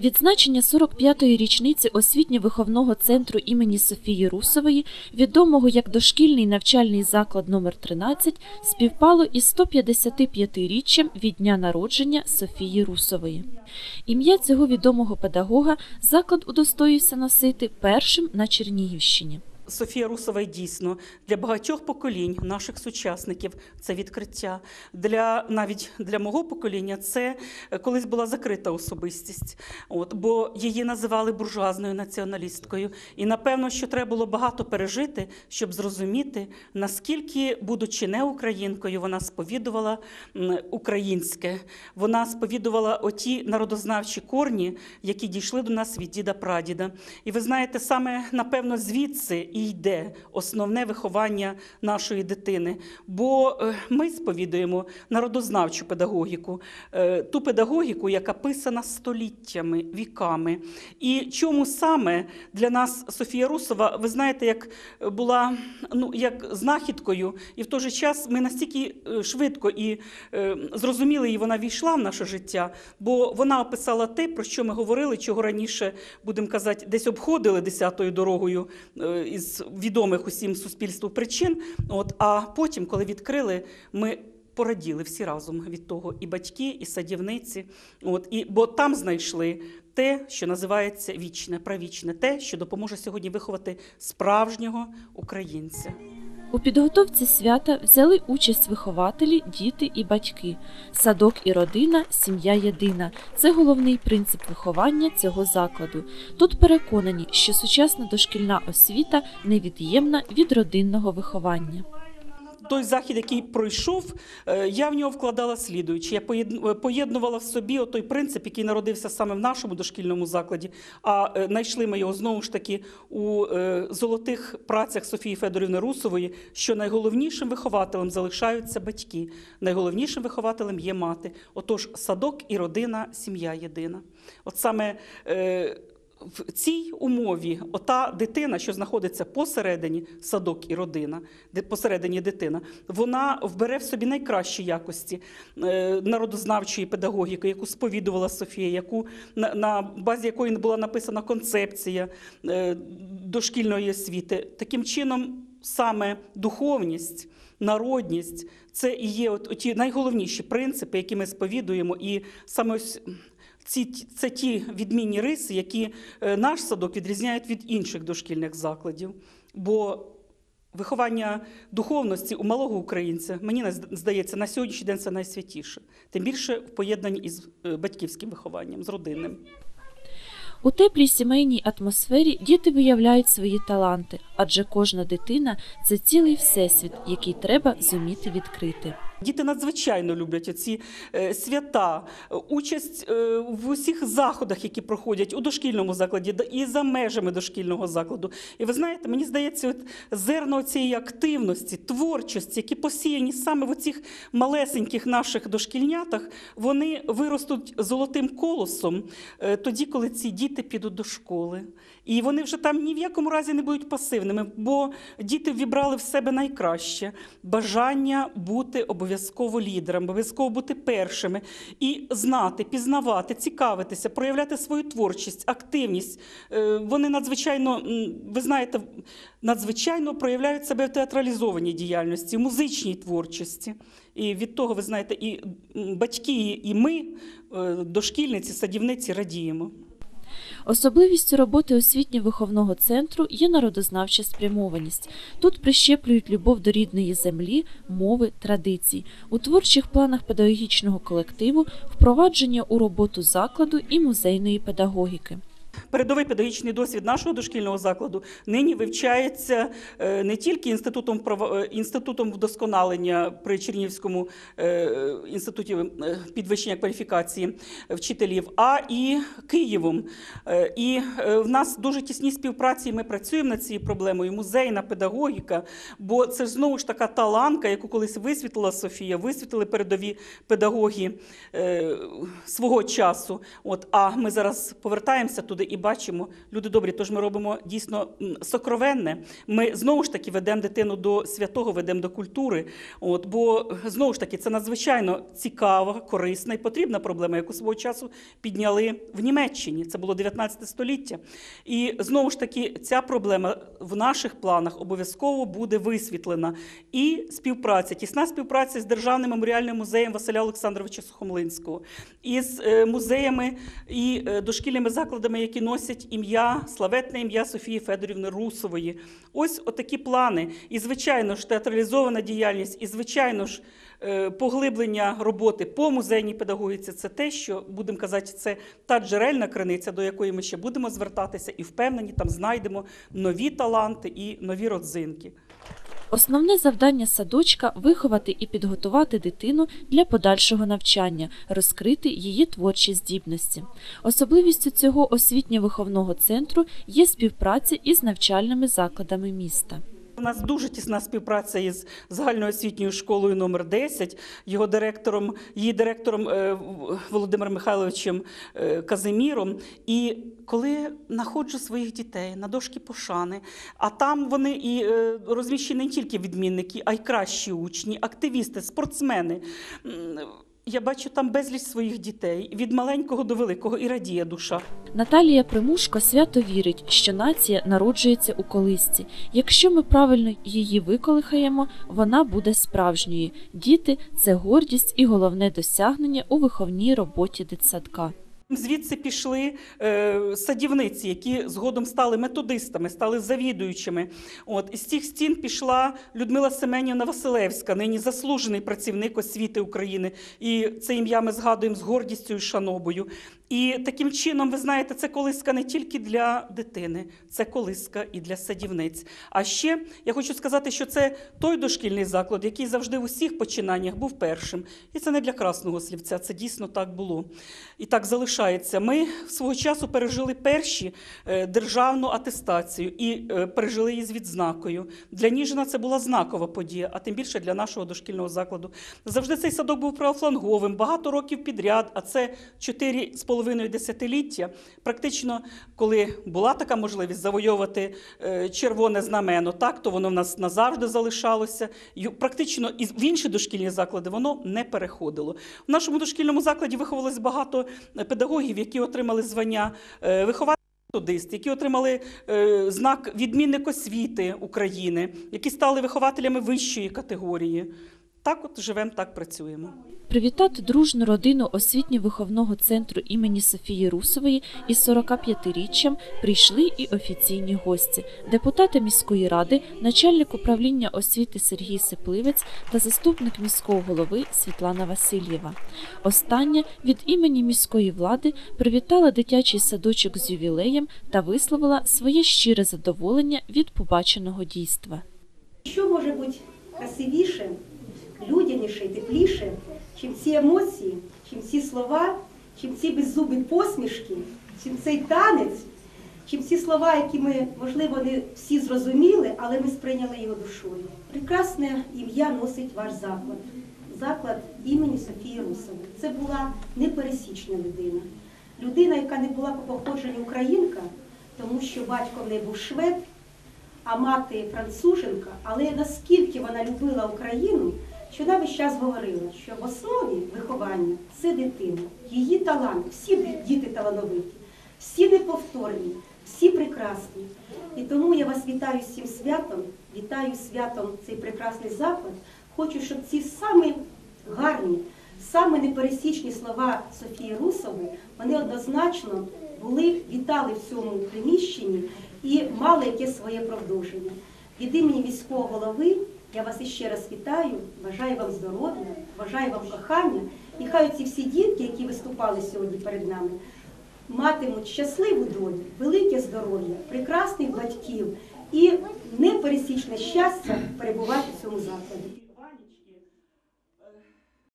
Відзначення 45-ї річниці освітньо-виховного центру імені Софії Русової, відомого як дошкільний навчальний заклад номер 13, співпало із 155-річчям від дня народження Софії Русової. Ім'я цього відомого педагога заклад удостоївся носити першим на Чернігівщині. Софія Русова дійсно для багатьох поколінь наших сучасників це відкриття. Для навіть для мого покоління це е, колись була закрита особистість, от бо її називали буржуазною націоналісткою. І напевно, що треба було багато пережити, щоб зрозуміти, наскільки, будучи не українкою, вона сповідувала українське. Вона сповідувала оті народознавчі корні, які дійшли до нас від діда прадіда. І ви знаєте, саме напевно звідси і йде основне виховання нашої дитини. Бо е, ми сповідуємо народознавчу педагогіку, е, ту педагогіку, яка писана століттями, віками. І чому саме для нас Софія Русова, ви знаєте, як була ну, як знахідкою, і в той же час ми настільки е, швидко і зрозуміли її, вона війшла в наше життя, бо вона описала те, про що ми говорили, чого раніше, будемо казати, десь обходили десятою дорогою е, із відомих усім суспільству причин. От, а потім, коли відкрили, ми. Пораділи всі разом від того, і батьки, і садівниці. От, і, бо там знайшли те, що називається вічне, правічне, те, що допоможе сьогодні виховати справжнього українця. У підготовці свята взяли участь вихователі, діти і батьки. Садок і родина сім'я єдина. Це головний принцип виховання цього закладу. Тут переконані, що сучасна дошкільна освіта невід'ємна від родинного виховання. Той захід, який пройшов, е, я в нього вкладала слідуючи. Я поєднувала в собі той принцип, який народився саме в нашому дошкільному закладі. А е, знайшли ми його знову ж таки у е, золотих працях Софії Федорівни Русової, що найголовнішим вихователем залишаються батьки. Найголовнішим вихователем є мати. Отож, садок і родина, сім'я єдина. От саме е, в цій умові ота дитина, що знаходиться посередині садок і родина, посередині дитина, вона вбере в собі найкращі якості е, народознавчої педагогіки, яку сповідувала Софія, яку на, на базі якої була написана концепція е, дошкільної освіти. Таким чином, саме духовність. Народність це і є от, ті найголовніші принципи, які ми сповідуємо, і саме ось ці, це ті відмінні риси, які е, наш садок відрізняють від інших дошкільних закладів. Бо виховання духовності у малого українця, мені здається, на сьогоднішній день це найсвятіше. Тим більше в поєднанні із е, батьківським вихованням, з родинним. У теплій сімейній атмосфері діти виявляють свої таланти, адже кожна дитина це цілий всесвіт, який треба зуміти відкрити. Діти надзвичайно люблять оці е, свята, е, участь е, в усіх заходах, які проходять у дошкільному закладі і за межами дошкільного закладу. І ви знаєте, мені здається, от зерно цієї активності, творчості, які посіяні саме в оцих малесеньких наших дошкільнятах, вони виростуть золотим колосом тоді, коли ці діти підуть до школи. І вони вже там ні в якому разі не будуть пасивними, бо діти вібрали в себе найкраще бажання бути обов'язково лідерами, обов'язково бути першими і знати, пізнавати, цікавитися, проявляти свою творчість, активність. Е, Вони надзвичайно, ви знаєте, надзвичайно проявляють себе в театралізованій діяльності, в музичній творчості. І від того, ви знаєте, і батьки, і ми, е, дошкільниці, садівниці, радіємо. Особливістю роботи освітньо-виховного центру є народознавча спрямованість. Тут прищеплюють любов до рідної землі, мови, традицій. У творчих планах педагогічного колективу впровадження у роботу закладу і музейної педагогіки. Передовий педагогічний досвід нашого дошкільного закладу нині вивчається е, не тільки інститутом право- е, інститутом вдосконалення при Чернігівському е, інституті підвищення кваліфікації вчителів, а і Києвом. І в нас дуже тісні співпраці. Ми працюємо над цією проблемою. Музейна педагогіка, бо це ж знову ж така та ланка, яку колись висвітлила Софія, висвітлили передові педагоги свого часу. От, а ми зараз повертаємося туди люди і бачимо, люди добрі, тож ми робимо дійсно сокровенне. Ми знову ж таки ведемо дитину до святого, ведемо до культури. От, бо знову ж таки це надзвичайно цікава, корисна і потрібна проблема, яку свого часу підняли в Німеччині. Це було 19 століття. І знову ж таки, ця проблема в наших планах обов'язково буде висвітлена. І співпраця, тісна співпраця з Державним меморіальним музеєм Василя Олександровича Сухомлинського, із е, музеями і е, дошкільними закладами, які носять ім'я, славетне ім'я Софії Федорівни Русової. Ось отакі плани. І, звичайно ж, театралізована діяльність, і, звичайно ж, е, поглиблення роботи по музейній педагогіці це те, що будемо казати, це та джерельна криниця, до якої ми ще будемо звертатися, і впевнені, там знайдемо нові таланти і нові родзинки. Основне завдання садочка виховати і підготувати дитину для подальшого навчання, розкрити її творчі здібності. Особливістю цього освітньо-виховного центру є співпраця із навчальними закладами міста. У нас дуже тісна співпраця із загальноосвітньою школою номер 10, його директором, її директором е, Володимиром Михайловичем е, Казиміром. І коли знаходжу своїх дітей на дошки пошани, а там вони і е, розміщені не тільки відмінники, а й кращі учні, активісти, спортсмени. Я бачу там безліч своїх дітей від маленького до великого і радіє душа. Наталія Примушко свято вірить, що нація народжується у колисці. Якщо ми правильно її виколихаємо, вона буде справжньою. Діти це гордість і головне досягнення у виховній роботі дитсадка. Звідси пішли е, садівниці, які згодом стали методистами, стали завідуючими. От із цих стін пішла Людмила Семенівна Василевська, нині заслужений працівник освіти України. І це ім'я ми згадуємо з гордістю і шанобою. І таким чином, ви знаєте, це колиска не тільки для дитини, це колиска і для садівниць. А ще я хочу сказати, що це той дошкільний заклад, який завжди в усіх починаннях був першим. І це не для красного слівця, це дійсно так було. І так залишається. Ми свого часу пережили перші е, державну атестацію і е, пережили її з відзнакою. Для Ніжина це була знакова подія, а тим більше для нашого дошкільного закладу. Завжди цей садок був правофланговим, багато років підряд, а це чотири з половиною десятиліття. Практично, коли була така можливість завойовувати е, червоне знамено, так то воно в нас назавжди залишалося. Практично і в інші дошкільні заклади воно не переходило. В нашому дошкільному закладі виховувалось багато е, педагогів, які отримали звання е, вихователів. Методист, які отримали е, знак відмінник освіти України, які стали вихователями вищої категорії. Так от живемо, так працюємо. Привітати дружну родину освітньо-виховного центру імені Софії Русової із 45-річчям прийшли і офіційні гості, депутати міської ради, начальник управління освіти Сергій Сипливець та заступник міського голови Світлана Васильєва. Остання від імені міської влади привітала дитячий садочок з ювілеєм та висловила своє щире задоволення від побаченого дійства. Що може бути красивіше, людяніше і тепліше, чим ці емоції, чим ці слова, чим ці беззубі посмішки, чим цей танець, чим ці слова, які ми, можливо, не всі зрозуміли, але ми сприйняли його душою. Прекрасне ім'я носить ваш заклад. Заклад імені Софії Русової. Це була непересічна людина. Людина, яка не була по походженню українка, тому що батько в неї був швед, а мати француженка, але наскільки вона любила Україну, що вона весь час говорила, що в основі виховання це дитина, її талант, всі діти талановиті, всі неповторні, всі прекрасні. І тому я вас вітаю цим святом, вітаю святом цей прекрасний заклад. Хочу, щоб ці самі гарні, саме непересічні слова Софії Русової, вони однозначно були, вітали в цьому приміщенні і мали якесь своє продовження. Від імені міського голови я вас іще раз вітаю, бажаю вам здоров'я, бажаю вам кохання. І хай ці всі дітки, які виступали сьогодні перед нами, матимуть щасливу долю, велике здоров'я, прекрасних батьків і непересічне щастя перебувати в цьому закладі.